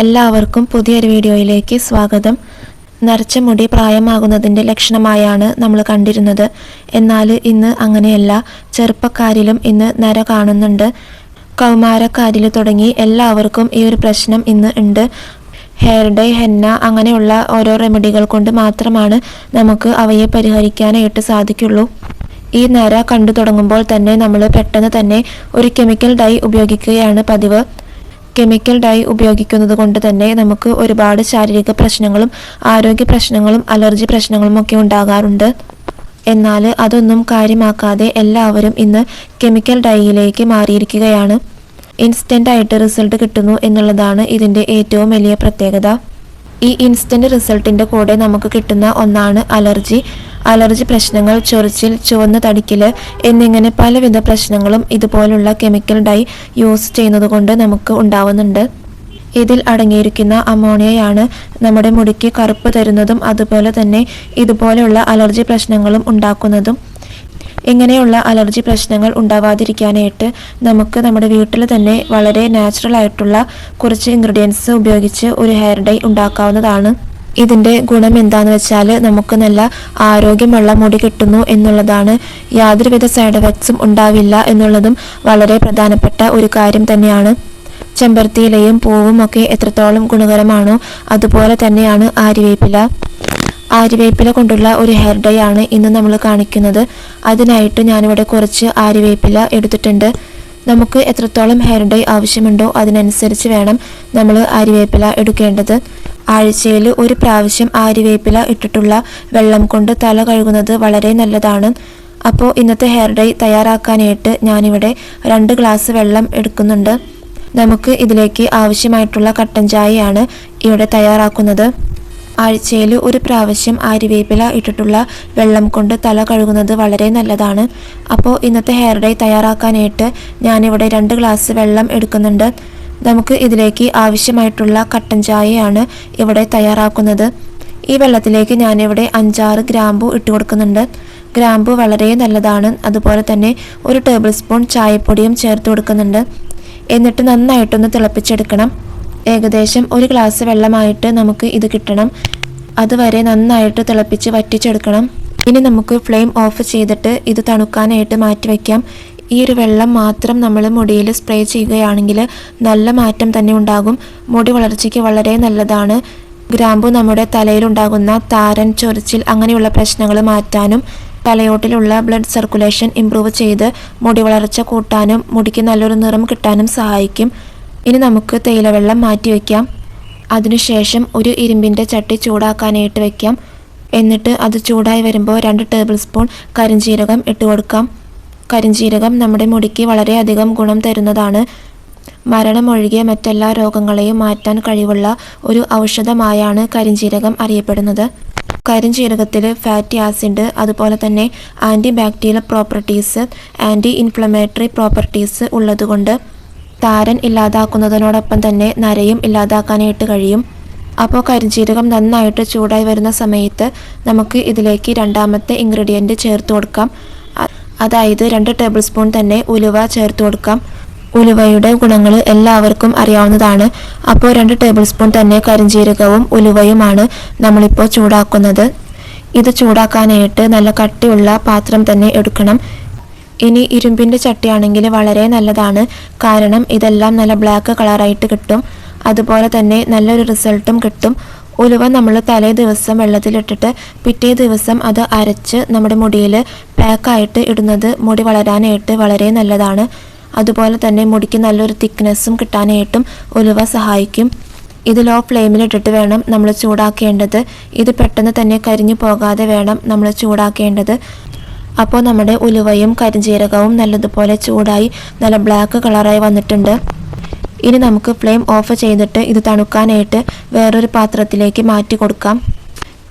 എല്ലാവർക്കും പുതിയൊരു വീഡിയോയിലേക്ക് സ്വാഗതം. നരച്ച മുടി പ്രായമാകുന്നതിന്റെ ലക്ഷണമായാണ് നമ്മൾ കണ്ടിരുന്നത്. എന്നാൽ ഇന്ന് അങ്ങനെയല്ല. ചെറുപ്പക്കാരിലും ഇന്ന് നര കാണുന്നുണ്ട്. കൗമാരക്കാരിൽ തുടങ്ങി എല്ലാവർക്കും ഈ ഒരു പ്രശ്നം ഇന്ന് ഉണ്ട്. ഹെയർ ഡൈ ഹെന്ന അങ്ങനെയുള്ള ഓരോ റെമഡികൾ കൊണ്ട് മാത്രമാണ് നമുക്ക് അവയെ പരിഹരിക്കാനായിട്ട് സാധിക്കുള്ളൂ. ഈ നര കണ്ടു തുടങ്ങുമ്പോൾ തന്നെ നമ്മൾ പെട്ടെന്ന് തന്നെ ഒരു കെമിക്കൽ ഡൈ ഉപയോഗിക്കുകയാണ് പതിവ്. കെമിക്കൽ ഡൈ ഉപയോഗിക്കുന്നത് കൊണ്ട് തന്നെ നമുക്ക് ഒരുപാട് ശാരീരിക പ്രശ്നങ്ങളും ആരോഗ്യ പ്രശ്നങ്ങളും അലർജി പ്രശ്നങ്ങളും ഒക്കെ ഉണ്ടാകാറുണ്ട്. എന്നാൽ അതൊന്നും കാര്യമാക്കാതെ എല്ലാവരും ഇന്ന് കെമിക്കൽ ഡൈയിലേക്ക് മാറിയിരിക്കുകയാണ്. ഇൻസ്റ്റന്റ് ആയിട്ട് റിസൾട്ട് കിട്ടുന്നു എന്നുള്ളതാണ് ഇതിന്റെ ഏറ്റവും വലിയ പ്രത്യേകത. ഈ ഇൻസ്റ്റന്റ് റിസൾട്ടിന്റെ കൂടെ നമുക്ക് കിട്ടുന്ന ഒന്നാണ് അലർജി. അലർജി പ്രശ്നങ്ങൾ ചൊറിച്ചിൽ ചുവന്ന തടിക്കൽ എന്നിങ്ങനെ പലവിധ പ്രശ്നങ്ങളും ഇതുപോലുള്ള കെമിക്കൽ ഡൈ യൂസ് ചെയ്യുന്നത് കൊണ്ട് നമുക്ക് ഉണ്ടാവുന്നുണ്ട്. ഇതിൽ അടങ്ങിയിരിക്കുന്ന അമോണിയയാണ് നമ്മുടെ മുടിക്ക് കറുപ്പ് തരുന്നതും അതുപോലെ തന്നെ ഇതുപോലെയുള്ള അലർജി പ്രശ്നങ്ങളും ഉണ്ടാക്കുന്നതും. ഇങ്ങനെയുള്ള അലർജി പ്രശ്നങ്ങൾ ഉണ്ടാവാതിരിക്കാനായിട്ട് നമുക്ക് നമ്മുടെ വീട്ടിൽ തന്നെ വളരെ നാച്ചുറൽ ആയിട്ടുള്ള കുറച്ച് ഇൻഗ്രീഡിയൻസ് ഉപയോഗിച്ച് ഒരു ഹെയർ ഡൈ ഉണ്ടാക്കാവുന്നതാണ്. ഇതിന്റെ ഗുണം എന്താണെന്ന് വെച്ചാൽ നമുക്ക് നല്ല ആരോഗ്യമുള്ള മുടി കിട്ടുന്നു എന്നുള്ളതാണ്. യാതൊരുവിധ സൈഡ് എഫക്ട്സും ഉണ്ടാവില്ല എന്നുള്ളതും വളരെ പ്രധാനപ്പെട്ട ഒരു കാര്യം തന്നെയാണ്. ചെമ്പരത്തിയിലയും പൂവും ഒക്കെ എത്രത്തോളം ഗുണകരമാണോ അതുപോലെ തന്നെയാണ് ആര്യവേപ്പില. ആര്യവേപ്പില കൊണ്ടുള്ള ഒരു ഹെയർ ഡൈ ആണ് ഇന്ന് നമ്മൾ കാണിക്കുന്നത്. അതിനായിട്ട് ഞാനിവിടെ കുറച്ച് ആര്യവേപ്പില എടുത്തിട്ടുണ്ട്. നമുക്ക് എത്രത്തോളം ഹെയർ ഡൈ ആവശ്യമുണ്ടോ അതിനനുസരിച്ച് വേണം നമ്മൾ ആര്യവേപ്പില എടുക്കേണ്ടത്. ആഴ്ചയിൽ ഒരു പ്രാവശ്യം ആര്യവേപ്പില ഇട്ടിട്ടുള്ള വെള്ളം കൊണ്ട് തല കഴുകുന്നത് വളരെ നല്ലതാണ്. അപ്പോൾ ഇന്നത്തെ ഹെയർ ഡൈ തയ്യാറാക്കാനായിട്ട് ഞാനിവിടെ രണ്ട് ഗ്ലാസ് വെള്ളം എടുക്കുന്നുണ്ട്. നമുക്ക് ഇതിലേക്ക് ആവശ്യമായിട്ടുള്ള കട്ടൻ ചായയാണ് ഇവിടെ തയ്യാറാക്കുന്നത്. ആഴ്ചയിൽ ഒരു പ്രാവശ്യം ആര്യവേപ്പില ഇട്ടിട്ടുള്ള വെള്ളം കൊണ്ട് തല കഴുകുന്നത് വളരെ നല്ലതാണ്. അപ്പോൾ ഇന്നത്തെ ഹെയർ ഡൈ തയ്യാറാക്കാനായിട്ട് ഞാനിവിടെ രണ്ട് ഗ്ലാസ് വെള്ളം എടുക്കുന്നുണ്ട്. നമുക്ക് ഇതിലേക്ക് ആവശ്യമായിട്ടുള്ള കട്ടൻ ചായയാണ് ഇവിടെ തയ്യാറാക്കുന്നത്. ഈ വെള്ളത്തിലേക്ക് ഞാനിവിടെ അഞ്ചാറ് ഗ്രാമ്പു ഇട്ട് കൊടുക്കുന്നുണ്ട്. ഗ്രാമ്പു വളരെ നല്ലതാണ്. അതുപോലെ തന്നെ ഒരു ടേബിൾ സ്പൂൺ ചായപ്പൊടിയും ചേർത്ത് കൊടുക്കുന്നുണ്ട്. എന്നിട്ട് നന്നായിട്ടൊന്ന് തിളപ്പിച്ചെടുക്കണം. ഏകദേശം ഒരു ഗ്ലാസ് വെള്ളമായിട്ട് നമുക്ക് ഇത് കിട്ടണം. അതുവരെ നന്നായിട്ട് തിളപ്പിച്ച് വറ്റിച്ചെടുക്കണം. ഇനി നമുക്ക് ഫ്ലെയിം ഓഫ് ചെയ്തിട്ട് ഇത് തണുക്കാനായിട്ട് മാറ്റി വയ്ക്കാം ഈ ഒരു വെള്ളം മാത്രം നമ്മൾ മുടിയിൽ സ്പ്രേ ചെയ്യുകയാണെങ്കിൽ നല്ല മാറ്റം തന്നെ ഉണ്ടാകും. മുടി വളർച്ചയ്ക്ക് വളരെ നല്ലതാണ്. ഗ്രാമ്പു നമ്മുടെ തലയിലുണ്ടാകുന്ന താരൻ ചൊറിച്ചിൽ അങ്ങനെയുള്ള പ്രശ്നങ്ങൾ മാറ്റാനും തലയോട്ടിലുള്ള ബ്ലഡ് സർക്കുലേഷൻ ഇംപ്രൂവ് ചെയ്ത് മുടി വളർച്ച കൂട്ടാനും മുടിക്ക് നല്ലൊരു നിറം കിട്ടാനും സഹായിക്കും. ഇനി നമുക്ക് തേയിലവെള്ളം മാറ്റി വയ്ക്കാം അതിനുശേഷം ഒരു ഇരുമ്പിന്റെ ചട്ടി ചൂടാക്കാനായിട്ട് വയ്ക്കാം എന്നിട്ട് അത് ചൂടായി വരുമ്പോൾ രണ്ട് ടേബിൾ സ്പൂൺ കരിഞ്ജീരകം ഇട്ട് കൊടുക്കാം. കരിഞ്ജീരകം നമ്മുടെ മുടിക്ക് വളരെയധികം ഗുണം തരുന്നതാണ്. മരണമൊഴികെ മറ്റെല്ലാ രോഗങ്ങളെയും മാറ്റാൻ കഴിവുള്ള ഒരു ഔഷധമായാണ് കരിഞ്ചീരകം അറിയപ്പെടുന്നത്. കരിഞ്ജീരകത്തിൽ ഫാറ്റി ആസിഡ് അതുപോലെ തന്നെ anti bacterial properties anti inflammatory properties ഉള്ളതുകൊണ്ട് താരൻ ഇല്ലാതാക്കുന്നതിനോടൊപ്പം തന്നെ നരയും ഇല്ലാതാക്കാനായിട്ട് കഴിയും. അപ്പോൾ കരിഞ്ചീരകം നന്നായിട്ട് ചൂടായി വരുന്ന സമയത്ത് നമുക്ക് ഇതിലേക്ക് രണ്ടാമത്തെ ഇൻഗ്രീഡിയന്റ് ചേർത്ത് കൊടുക്കാം. അതായത് രണ്ട് ടേബിൾ സ്പൂൺ തന്നെ ഉലുവ ചേർത്ത് കൊടുക്കാം. ഉലുവയുടെ ഗുണങ്ങൾ എല്ലാവർക്കും അറിയാവുന്നതാണ്. അപ്പോൾ രണ്ട് ടേബിൾ സ്പൂൺ തന്നെ കരിഞ്ജീരകവും ഉലുവയുമാണ് നമ്മളിപ്പോൾ ചൂടാക്കുന്നത്. ഇത് ചൂടാക്കാനായിട്ട് നല്ല കട്ടിയുള്ള പാത്രം തന്നെ എടുക്കണം. ഇനി ഇരുമ്പിന്റെ ചട്ടിയാണെങ്കിൽ വളരെ നല്ലതാണ്. കാരണം ഇതെല്ലാം നല്ല ബ്ലാക്ക് കളറായിട്ട് കിട്ടും. അതുപോലെ തന്നെ നല്ലൊരു റിസൾട്ടും കിട്ടും. ഉലുവ നമ്മൾ തലേ ദിവസം വെള്ളത്തിലിട്ടിട്ട് പിറ്റേ ദിവസം അത് അരച്ച് നമ്മുടെ മുടിയിൽ പാക്കായിട്ട് ഇടുന്നത് മുടി വളരാനായിട്ട് വളരെ നല്ലതാണ്. അതുപോലെ തന്നെ മുടിക്ക് നല്ലൊരു തിക്നെസ്സും കിട്ടാനായിട്ടും ഉലുവ സഹായിക്കും. ഇത് ലോ ഫ്ലെയിമിലിട്ടിട്ട് വേണം നമ്മൾ ചൂടാക്കേണ്ടത്. ഇത് പെട്ടെന്ന് തന്നെ കരിഞ്ഞു പോകാതെ വേണം നമ്മൾ ചൂടാക്കേണ്ടത്. അപ്പോൾ നമ്മുടെ ഉലുവയും കരിഞ്ചീരകവും നല്ലതുപോലെ ചൂടായി നല്ല ബ്ലാക്ക് കളറായി വന്നിട്ടുണ്ട്. ഇനി നമുക്ക് ഫ്ലെയിം ഓഫ് ചെയ്തിട്ട് ഇത് തണുക്കാനായിട്ട് വേറൊരു പാത്രത്തിലേക്ക് മാറ്റി കൊടുക്കാം.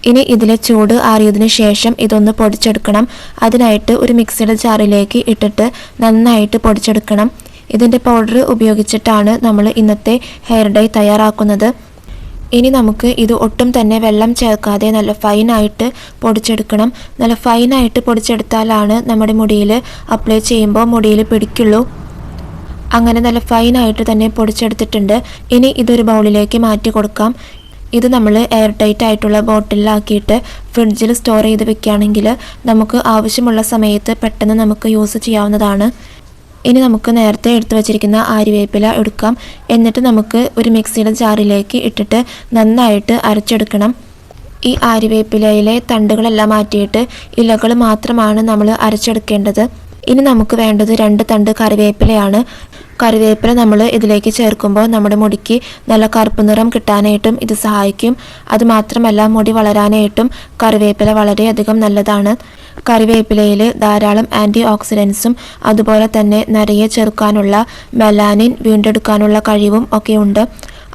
ഇനി ഇതിലെ ചൂട് ആറിയതിന് ശേഷം ഇതൊന്ന് പൊടിച്ചെടുക്കണം. അതിനായിട്ട് ഒരു മിക്സിയുടെ ജാറിലേക്ക് ഇട്ടിട്ട് നന്നായിട്ട് പൊടിച്ചെടുക്കണം. ഇതിന്റെ പൗഡർ ഉപയോഗിച്ചിട്ടാണ് നമ്മൾ ഇന്നത്തെ ഹെയർ ഡൈ തയ്യാറാക്കുന്നത്. ഇനി നമുക്ക് ഇത് ഒട്ടും തന്നെ വെള്ളം ചേർക്കാതെ നല്ല ഫൈനായിട്ട് പൊടിച്ചെടുക്കണം. നല്ല ഫൈനായിട്ട് പൊടിച്ചെടുത്താലാണ് നമ്മുടെ മുടിയിൽ അപ്ലൈ ചെയ്യുമ്പോൾ മുടിയിൽ പിടിക്കുള്ളൂ. അങ്ങനെ നല്ല ഫൈനായിട്ട് തന്നെ പൊടിച്ചെടുത്തിട്ടുണ്ട്. ഇനി ഇതൊരു ബൗളിലേക്ക് മാറ്റി കൊടുക്കാം. ഇത് നമ്മൾ എയർ ടൈറ്റ് ആയിട്ടുള്ള ബോട്ടിലാക്കിയിട്ട് ഫ്രിഡ്ജിൽ സ്റ്റോർ ചെയ്ത് വെക്കുകയാണെങ്കിൽ നമുക്ക് ആവശ്യമുള്ള സമയത്ത് പെട്ടെന്ന് നമുക്ക് യൂസ് ചെയ്യാവുന്നതാണ്. ഇനി നമുക്ക് നേരത്തെ എടുത്തു വച്ചിരിക്കുന്ന ആരിവേപ്പില എടുക്കാം. എന്നിട്ട് നമുക്ക് ഒരു മിക്സിയുടെ ജാറിലേക്ക് ഇട്ടിട്ട് നന്നായിട്ട് അരച്ചെടുക്കണം. ഈ ആരിവേപ്പിലയിലെ തണ്ടുകളെല്ലാം മാറ്റിയിട്ട് ഇലകൾ മാത്രമാണ് നമ്മൾ അരച്ചെടുക്കേണ്ടത്. ഇനി നമുക്ക് വേണ്ടത് രണ്ട് തണ്ട് കറിവേപ്പിലയാണ്. കറിവേപ്പില നമ്മൾ ഇതിലേക്ക് ചേർക്കുമ്പോൾ നമ്മുടെ മുടിക്ക് നല്ല കറുപ്പ് നിറം കിട്ടാനായിട്ടും ഇത് സഹായിക്കും. അതുമാത്രമല്ല മുടി വളരാനായിട്ടും കറിവേപ്പില വളരെയധികം നല്ലതാണ്. കറിവേപ്പിലയിൽ ധാരാളം ആന്റി ഓക്സിഡൻസും അതുപോലെ തന്നെ നിറയെ ചെറുക്കാനുള്ള മെലാനിൻ വീണ്ടെടുക്കാനുള്ള കഴിവും ഒക്കെ ഉണ്ട്.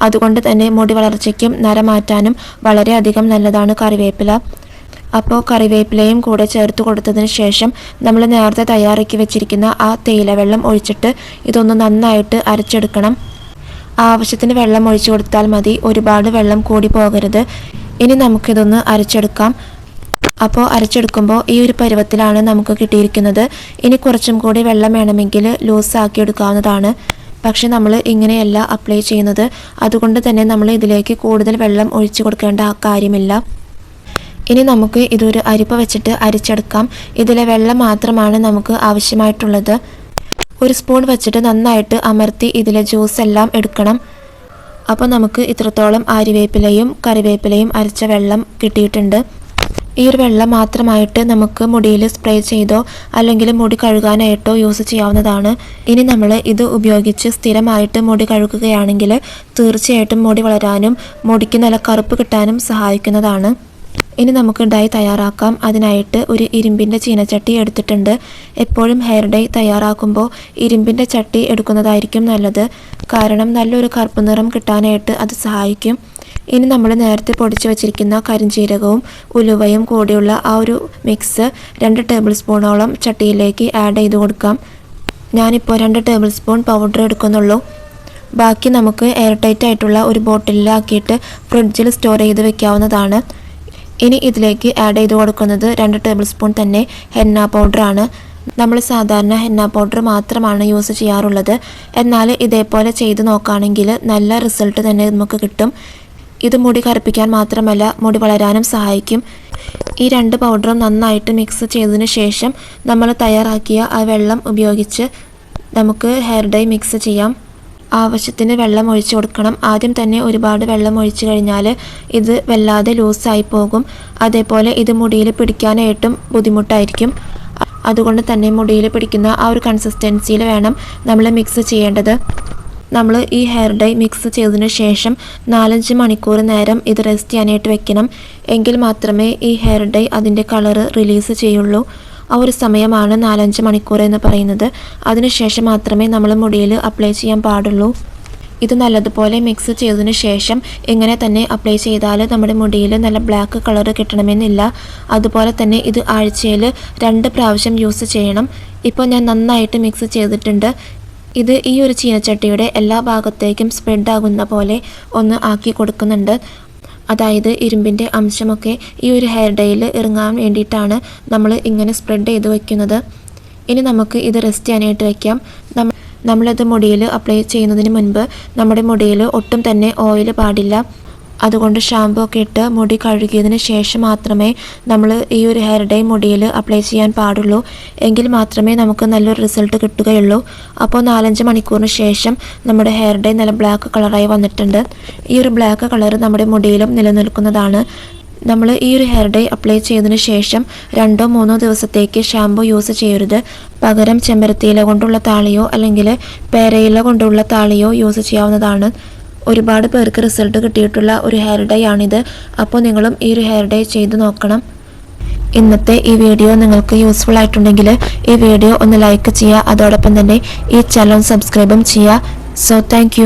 അതുകൊണ്ട് തന്നെ മുടി വളർച്ചയ്ക്കും നര മാറ്റാനും വളരെയധികം നല്ലതാണ് കറിവേപ്പില. അപ്പോൾ കറിവേപ്പിലയും കൂടെ ചേർത്ത് കൊടുത്തതിന് ശേഷം നമ്മൾ നേരത്തെ തയ്യാറാക്കി വെച്ചിരിക്കുന്ന ആ തേയില വെള്ളം ഒഴിച്ചിട്ട് ഇതൊന്ന് നന്നായിട്ട് അരച്ചെടുക്കണം. ആവശ്യത്തിന് വെള്ളം ഒഴിച്ചു കൊടുത്താൽ മതി. ഒരുപാട് വെള്ളം കൂടി പോകരുത്. ഇനി നമുക്കിതൊന്ന് അരച്ചെടുക്കാം. അപ്പോൾ അരച്ചെടുക്കുമ്പോൾ ഈ ഒരു പരുവത്തിലാണ് നമുക്ക് കിട്ടിയിരിക്കുന്നത്. ഇനി കുറച്ചും കൂടി വെള്ളം വേണമെങ്കിൽ ലൂസാക്കി എടുക്കാവുന്നതാണ്. പക്ഷെ നമ്മൾ ഇങ്ങനെയല്ല അപ്ലൈ ചെയ്യുന്നത്. അതുകൊണ്ട് തന്നെ നമ്മൾ ഇതിലേക്ക് കൂടുതൽ വെള്ളം ഒഴിച്ചു കൊടുക്കേണ്ട കാര്യമില്ല. ഇനി നമുക്ക് ഇതൊരു അരിപ്പ വെച്ചിട്ട് അരിച്ചെടുക്കാം. ഇതിലെ വെള്ളം മാത്രമാണ് നമുക്ക് ആവശ്യമായിട്ടുള്ളത്. ഒരു സ്പൂൺ വെച്ചിട്ട് നന്നായിട്ട് അമർത്തി ഇതിലെ ജ്യൂസ് എല്ലാം എടുക്കണം. അപ്പോൾ നമുക്ക് ഇത്രത്തോളം ആര്യവേപ്പിലയും കറിവേപ്പിലയും അരച്ച വെള്ളം കിട്ടിയിട്ടുണ്ട്. ഈ ഒരു വെള്ളം മാത്രമായിട്ട് നമുക്ക് മുടിയിൽ സ്പ്രേ ചെയ്തോ അല്ലെങ്കിൽ മുടി കഴുകാനായിട്ടോ യൂസ് ചെയ്യാവുന്നതാണ്. ഇനി നമ്മൾ ഇത് ഉപയോഗിച്ച് സ്ഥിരമായിട്ട് മുടി കഴുകുകയാണെങ്കിൽ തീർച്ചയായിട്ടും മുടി വളരാനും മുടിക്ക് നല്ല കറുപ്പ് കിട്ടാനും സഹായിക്കുന്നതാണ്. ഇനി നമുക്ക് ഡൈ തയ്യാറാക്കാം. അതിനായിട്ട് ഒരു ഇരുമ്പിന്റെ ചീനച്ചട്ടി എടുത്തിട്ടുണ്ട്. എപ്പോഴും ഹെയർ ഡൈ തയ്യാറാക്കുമ്പോൾ ഇരുമ്പിന്റെ ചട്ടി എടുക്കുന്നതായിരിക്കും നല്ലത്. കാരണം നല്ലൊരു കറുപ്പ് നിറം കിട്ടാനായിട്ട് അത് സഹായിക്കും. ഇനി നമ്മൾ നേരത്തെ പൊടിച്ചു വച്ചിരിക്കുന്ന കരിഞ്ചീരകവും ഉലുവയും കൂടിയുള്ള ആ ഒരു മിക്സ് രണ്ട് ടേബിൾ സ്പൂണോളം ചട്ടിയിലേക്ക് ആഡ് ചെയ്ത് കൊടുക്കാം. ഞാനിപ്പോൾ രണ്ട് ടേബിൾ സ്പൂൺ പൗഡർ എടുക്കുന്നുള്ളൂ. ബാക്കി നമുക്ക് എയർ ടൈറ്റ് ആയിട്ടുള്ള ഒരു ബോട്ടിലാക്കിയിട്ട് ഫ്രിഡ്ജിൽ സ്റ്റോർ ചെയ്ത് വെക്കാവുന്നതാണ്. ഇനി ഇതിലേക്ക് ആഡ് ചെയ്ത് കൊടുക്കുന്നത് രണ്ട് ടേബിൾ സ്പൂൺ തന്നെ ഹെന്ന പൗഡറാണ് നമ്മൾ സാധാരണ ഹെന്ന പൗഡർ മാത്രമാണ് യൂസ് ചെയ്യാറുള്ളത്. എന്നാൽ ഇതേപോലെ ചെയ്ത് നോക്കുകയാണെങ്കിൽ നല്ല റിസൾട്ട് തന്നെ നമുക്ക് കിട്ടും. ഇത് മുടി കറുപ്പിക്കാൻ മാത്രമല്ല മുടി വളരാനും സഹായിക്കും. ഈ രണ്ട് പൗഡറും നന്നായിട്ട് മിക്സ് ചെയ്തതിന് ശേഷം നമ്മൾ തയ്യാറാക്കിയ ആ വെള്ളം ഉപയോഗിച്ച് നമുക്ക് ഹെയർ ഡൈ മിക്സ് ചെയ്യാം. ആവശ്യത്തിന് വെള്ളം ഒഴിച്ചു കൊടുക്കണം. ആദ്യം തന്നെ ഒരുപാട് വെള്ളം ഒഴിച്ചു കഴിഞ്ഞാൽ ഇത് വല്ലാതെ ലൂസായി പോകും. അതേപോലെ ഇത് മുടിയിൽ പിടിക്കാനായിട്ടും ബുദ്ധിമുട്ടായിരിക്കും. അതുകൊണ്ട് തന്നെ മുടിയിൽ പിടിക്കുന്ന ആ ഒരു കൺസിസ്റ്റൻസിയിൽ വേണം നമ്മൾ മിക്സ് ചെയ്യേണ്ടത്. നമ്മൾ ഈ ഹെയർ ഡൈ മിക്സ് ചെയ്തതിന് ശേഷം നാലഞ്ച് മണിക്കൂർ നേരം ഇത് റെസ്റ്റ് ചെയ്യാനായിട്ട് വെക്കണം. എങ്കിൽ മാത്രമേ ഈ ഹെയർ ഡൈ അതിന്റെ കളറ് റിലീസ് ചെയ്യുള്ളൂ. ആ ഒരു സമയമാണ് നാലഞ്ച് മണിക്കൂർ എന്ന് പറയുന്നത്. അതിനുശേഷം മാത്രമേ നമ്മൾ മുടിയിൽ അപ്ലൈ ചെയ്യാൻ പാടുള്ളൂ. ഇത് നല്ലതുപോലെ മിക്സ് ചെയ്തതിന് ശേഷം ഇങ്ങനെ തന്നെ അപ്ലൈ ചെയ്താൽ നമ്മുടെ മുടിയിൽ നല്ല ബ്ലാക്ക് കളർ കിട്ടണമെന്നില്ല. അതുപോലെ തന്നെ ഇത് ആഴ്ചയിൽ രണ്ട് പ്രാവശ്യം യൂസ് ചെയ്യണം. ഇപ്പോൾ ഞാൻ നന്നായിട്ട് മിക്സ് ചെയ്തിട്ടുണ്ട്. ഇത് ഈ ഒരു ചീനച്ചട്ടിയുടെ എല്ലാ ഭാഗത്തേക്കും സ്പ്രെഡ് ആകുന്ന പോലെ ഒന്ന് ആക്കി കൊടുക്കുന്നുണ്ട്. അതായത് ഇരുമ്പിന്റെ അംശമൊക്കെ ഈ ഒരു ഹെയർ ഡൈയിൽ ഇറങ്ങാൻ വേണ്ടിയിട്ടാണ് നമ്മൾ ഇങ്ങനെ സ്പ്രെഡ് ചെയ്ത് വയ്ക്കുന്നത് ഇനി നമുക്ക് ഇത് റെസ്റ്റ് ചെയ്യാനായിട്ട് വയ്ക്കാം നമ്മൾ നമ്മളത് മുടിയിൽ അപ്ലൈ ചെയ്യുന്നതിന് മുൻപ് നമ്മുടെ മുടിയിൽ ഒട്ടും തന്നെ ഓയിൽ പാടില്ല. അതുകൊണ്ട് ഷാമ്പൂ ഒക്കെ ഇട്ട് മുടി കഴുകിയതിന് ശേഷം മാത്രമേ നമ്മൾ ഈ ഒരു ഹെയർ ഡൈ മുടിയിൽ അപ്ലൈ ചെയ്യാൻ പാടുള്ളൂ. എങ്കിൽ മാത്രമേ നമുക്ക് നല്ലൊരു റിസൾട്ട് കിട്ടുകയുള്ളൂ. അപ്പോൾ നാലഞ്ച് മണിക്കൂറിന് ശേഷം നമ്മുടെ ഹെയർ ഡൈ നല്ല ബ്ലാക്ക് കളറായി വന്നിട്ടുണ്ട്. ഈ ഒരു ബ്ലാക്ക് കളർ നമ്മുടെ മുടിയിലും നിലനിൽക്കുന്നതാണ്. നമ്മൾ ഈ ഒരു ഹെയർ ഡൈ അപ്ലൈ ചെയ്തതിന് ശേഷം രണ്ടോ മൂന്നോ ദിവസത്തേക്ക് ഷാമ്പൂ യൂസ് ചെയ്യരുത്. പകരം ചെമ്പരത്തിയില കൊണ്ടുള്ള താളിയോ അല്ലെങ്കിൽ പേരയില കൊണ്ടുള്ള താളിയോ യൂസ് ചെയ്യാവുന്നതാണ്. ഒരുപാട് പേർക്ക് റിസൾട്ട് കിട്ടിയിട്ടുള്ള ഒരു ഹെയർ ഡൈ ആണിത്. അപ്പോൾ നിങ്ങളും ഈ ഒരു ഹെയർ ഡൈ ചെയ്ത് നോക്കണം. ഇന്നത്തെ ഈ വീഡിയോ നിങ്ങൾക്ക് യൂസ്ഫുൾ ആയിട്ടുണ്ടെങ്കിൽ ഈ വീഡിയോ ഒന്ന് ലൈക്ക് ചെയ്യുക. അതോടൊപ്പം തന്നെ ഈ ചാനൽ സബ്സ്ക്രൈബും ചെയ്യുക. So thank